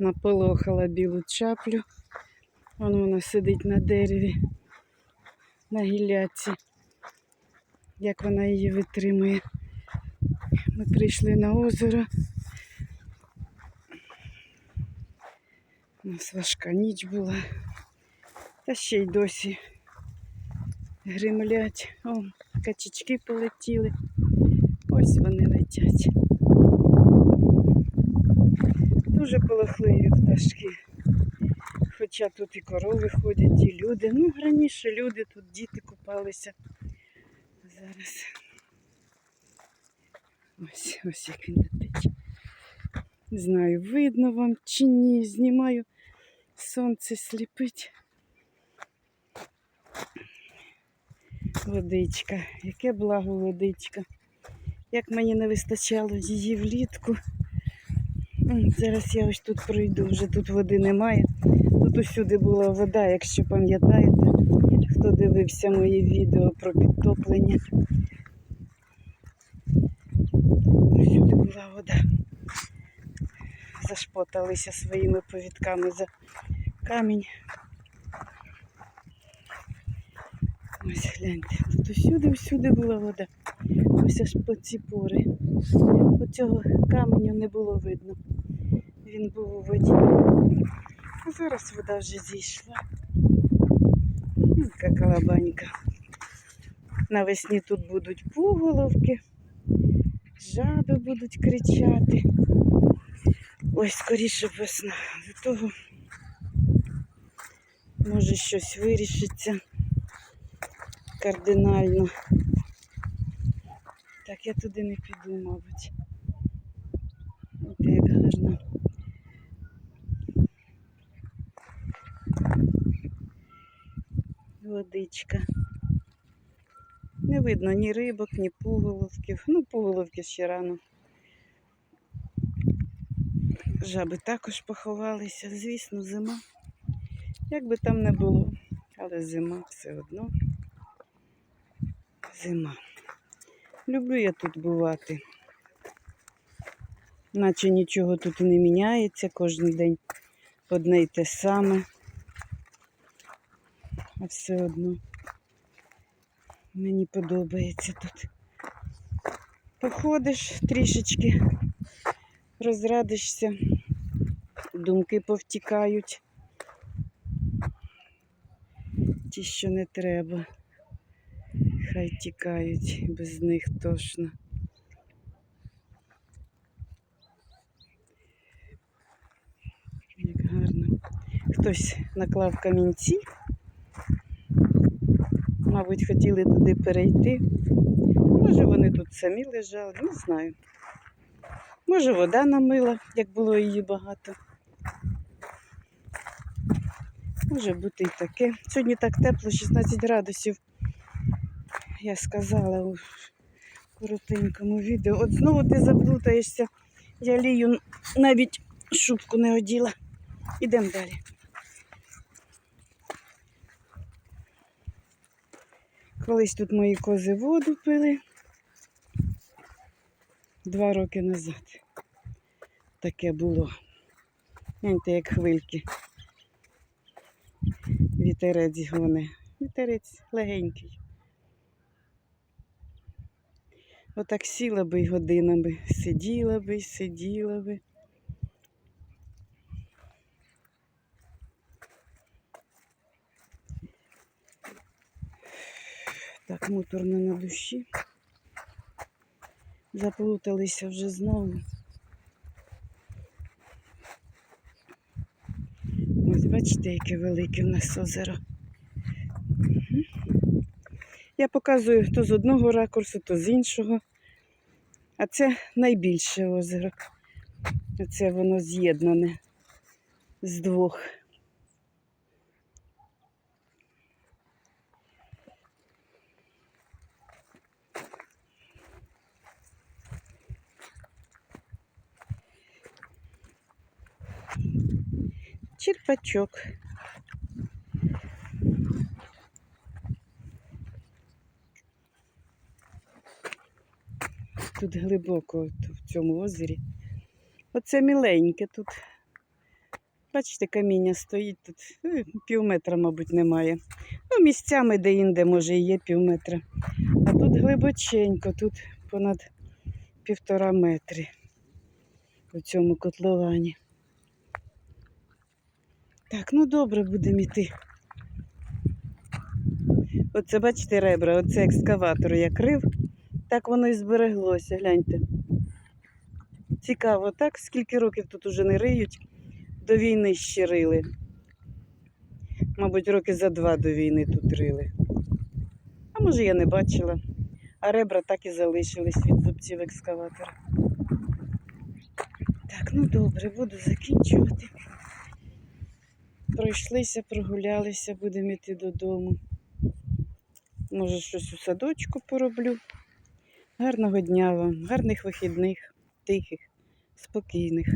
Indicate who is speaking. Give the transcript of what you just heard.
Speaker 1: Наполохала білу чаплю. Вон вона сидить на дереві, на гілляці. Як вона її витримує. Ми прийшли на озеро. У нас важка ніч була. Та ще й досі гримлять. О, качечки полетіли. Ось вони летять. Дуже полохливі пташки. Хоча тут і корови ходять, і люди. Ну, раніше люди, тут діти купалися. Зараз. Ось, ось як він летить. Не знаю, видно вам чи ні. Знімаю. Сонце сліпить. Водичка. Яке благо водичка. Як мені не вистачало її влітку. Зараз я ось тут пройду, вже тут води немає. Тут усюди була вода, якщо пам'ятаєте, хто дивився мої відео про підтоплення. Усюди була вода. Зашпоталися своїми повідками за камінь. Ось гляньте, тут усюди, всюди була вода. Ось аж по ці пори. Оцього каменю не було видно. Він був у воді. А зараз вода вже зійшла. Яка калабанька. Навесні тут будуть пуголовки, жаби будуть кричати. Ой, скоріше весна. До того може щось вирішиться кардинально. Так, я туди не піду, мабуть. От як гарно. Водичка. Не видно ні рибок, ні пуголовків. Ну, пуголовки ще рано. Жаби також поховалися. Звісно, зима. Як би там не було, але зима все одно. Зима. Люблю я тут бувати. Наче нічого тут не міняється, кожен день одне й те саме. А все одно мені подобається тут. Походиш трішечки, розрадишся, думки повтікають. Ті, що не треба. Хай тікають, без них тошно. Як гарно. Хтось наклав камінці. Мабуть, хотіли туди перейти. Може, вони тут самі лежали, не знаю. Може, вода намила, як було її багато. Може бути і таке. Сьогодні так тепло, 16 градусів я сказала у коротенькому відео. От знову ти заплутаєшся. Я лію навіть шубку не оділа. Ідемо далі. Колись тут мої кози воду пили. Два роки назад. Таке було. Гляньте, як хвильки. Вітерець гоне. Вітерець легенький. Отак сіла би й годинами, сиділа би сиділа би. Так, муторно на душі. Заплуталися вже знову. Ось бачите, яке велике в нас озеро. Я показую то з одного ракурсу, то з іншого. А це найбільше озеро. Це воно з'єднане з двох. Черпачок. Тут глибоко в цьому озері. Оце міленьке тут. Бачите, каміння стоїть тут. е, Пів метра, мабуть, немає. Ну, місцями де-інде, може, і є пів метра. А тут глибоченько, тут понад півтора метри у цьому котловані. Так, ну добре, будемо йти. Оце, бачите, ребра, оце екскаватор я крив, так воно і збереглося, гляньте. Цікаво, так? Скільки років тут уже не риють, до війни ще рили. Мабуть, роки за два до війни тут рили. А може я не бачила. А ребра так і залишились від зубців екскаватора. Так, ну добре, буду закінчувати. Пройшлися, прогулялися, будемо йти додому. Може, щось у садочку пороблю. Гарного дня вам, гарних вихідних, тихих, спокійних.